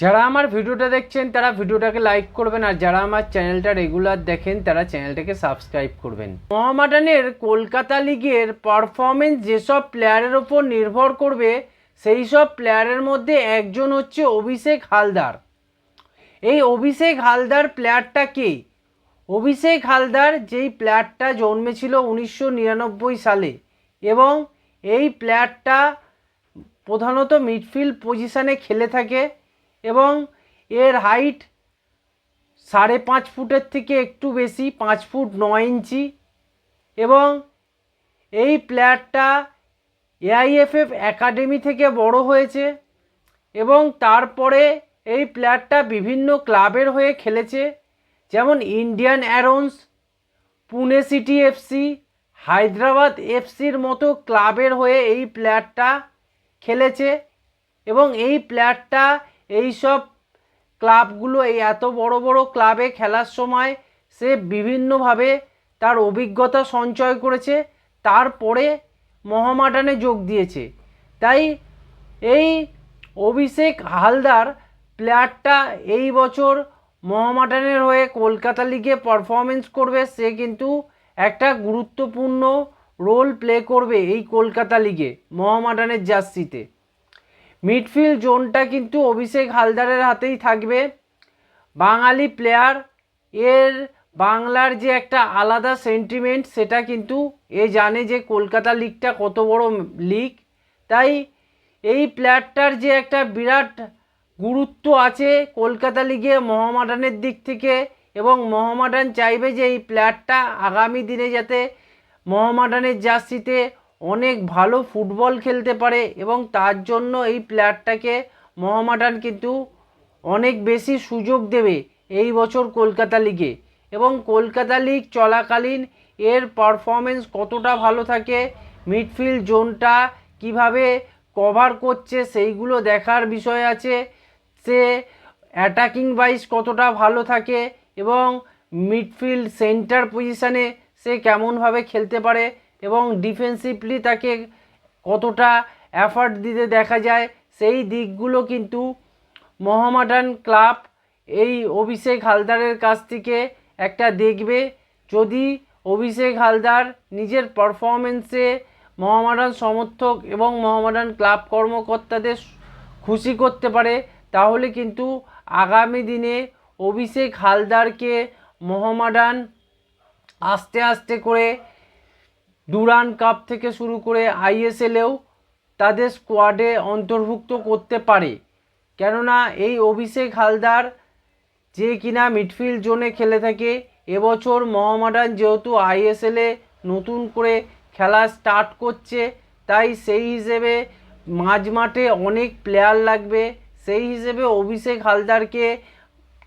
যারা আমার ভিডিওটা দেখছেন, তারা ভিডিওটাকে লাইক করবেন আর যারা আমার চ্যানেলটা রেগুলার দেখেন, তারা চ্যানেলটাকে সাবস্ক্রাইব করবেন। মোহামেডানের কলকাতা লিগের পারফরমেন্স যেসব প্লেয়ারের ওপর নির্ভর করবে সেই সব প্লেয়ারের মধ্যে একজন হচ্ছে অভিষেক হালদার। এই অভিষেক হালদার প্লেয়ারটা কে? অভিষেক হালদার যেই প্লেয়ারটা জন্মেছিল উনিশশো নিরানব্বই সালে এবং এই প্লেয়ারটা প্রধানত মিডফিল্ড পজিশানে খেলে থাকে। এবং এর হাইট সাড়ে পাঁচ ফুটের থেকে একটু বেশি, পাঁচ ফুট নয় ইঞ্চি। এবং এই প্লেয়ারটা এআইএফএফ একাডেমি থেকে বড় হয়েছে এবং তারপরে এই প্লেয়ারটা বিভিন্ন ক্লাবের হয়ে খেলেছে, যেমন Indian Arrows, Pune City FC Hyderabad এফসির মতো ক্লাবের হয়ে এই প্লেয়ারটা খেলেছে। এবং এই প্লেয়ারটা এই সব ক্লাবগুলো, এই এত বড় বড় ক্লাবে খেলার সময় সে বিভিন্নভাবে তার অভিজ্ঞতা সঞ্চয় করেছে, তারপরে মহামাডানে যোগ দিয়েছে। তাই এই অভিষেক হালদার প্লেয়ারটা এই বছর মহামাডানের হয়ে কলকাতা লিগে পারফরমেন্স করবে, সে কিন্তু একটা গুরুত্বপূর্ণ রোল প্লে করবে এই কলকাতা লিগে, মহামাডানের জার্সিতে। মিডফিল্ড জোনটা কিন্তু অভিষেক হালদারের হাতেই থাকবে। বাঙালি প্লেয়ার এর বাংলার যে একটা আলাদা সেন্টিমেন্ট সেটা কিন্তু এ জানে যে কলকাতা লিগটা কত বড় লিগ তাই এই প্লেয়ারটার যে একটা বিরাট গুরুত্ব আছে কলকাতা লিগে মহামাডানের দিক থেকে, এবং মহামাডান চাইবে যে এই প্লেয়ারটা আগামী দিনে যাতে মহামাডানের জার্সিতে অনেক ভালো ফুটবল খেলতে পারে এবং তার জন্য এই প্লেয়ারটাকে মহামাডান কিন্তু অনেক বেশি সুযোগ দেবে এই বছর কলকাতা লিগে। এবং কলকাতা লিগ চলাকালীন এর পারফরমেন্স কতটা ভালো থাকে মিডফিল্ড জোনটা কীভাবে কভার করছে সেইগুলো দেখার বিষয় আছে। সে অ্যাটাকিং ওয়াইজ কতটা ভালো থাকে এবং মিডফিল্ড সেন্টার পজিশানে সে কেমনভাবে খেলতে পারে এবং ডিফেন্সিভলি তাকে কতটা এফার্ট দিতে দেখা যায়, সেই দিকগুলো কিন্তু মোহামেডান ক্লাব এই অভিষেক হালদারের কাছ থেকে একটা দেখবে। যদি অভিষেক হালদার নিজের পারফরমেন্সে মোহামেডান সমর্থক এবং মোহামেডান ক্লাব কর্মকর্তাদের খুশি করতে পারে, তাহলে কিন্তু আগামী দিনে অভিষেক হালদারকে মোহামেডান আস্তে আস্তে করে ডুরান কাপ থেকে শুরু করে আইএসএলেও তাদের স্কোয়াডে অন্তর্ভুক্ত করতে পারে। কেননা এই অভিষেক হালদার যে কিনা মিডফিল্ড জোনে খেলে থাকে, এবছর মোহামেডান যেহেতু আইএসএলে নতুন করে খেলা স্টার্ট করছে, তাই সেই হিসেবে মাঝ মাঠে অনেক প্লেয়ার লাগবে। সেই হিসেবে অভিষেক হালদারকে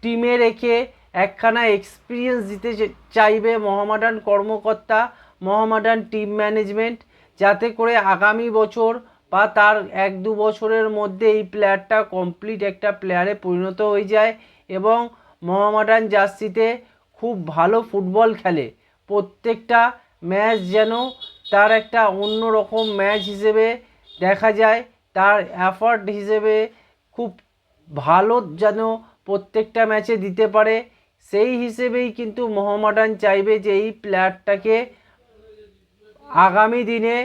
টিমে রেখে একখানা এক্সপিরিয়েন্স দিতে চাইবে মোহামেডান কর্মকর্তা। মোহামেডান টিম ম্যানেজমেন্ট যাতে করে আগামী বছর বা তার এক দু বছরের মধ্যে এই প্লেয়ারটা কমপ্লিট একটা প্লেয়ারে পরিণত হয়ে যায় এবং মোহামেডান জার্সিতে খুব ভালো ফুটবল খেলে। প্রত্যেকটা ম্যাচ যেন তার একটা অন্য রকম ম্যাচ হিসেবে দেখা যায়, তার অ্যাফার্ট হিসেবে খুব ভালো যেন প্রত্যেকটা ম্যাচে দিতে পারে। সেই হিসেবেই কিন্তু মোহামেডান চাইবে যে এই প্লেয়ারটাকে আগামী দিনে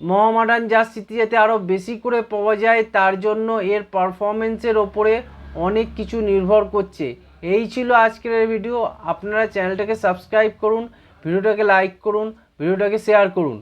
মোহামেডান জার্সিতে যাতে আরও বেশি করে পাওয়া যায়, তার জন্য এর পারফরমেন্সের ওপরে অনেক কিছু নির্ভর করছে। এই ছিল আজকের ভিডিও আপনারা চ্যানেলটাকে সাবস্ক্রাইব করুন, ভিডিওটাকে লাইক করুন, ভিডিওটাকে শেয়ার করুন।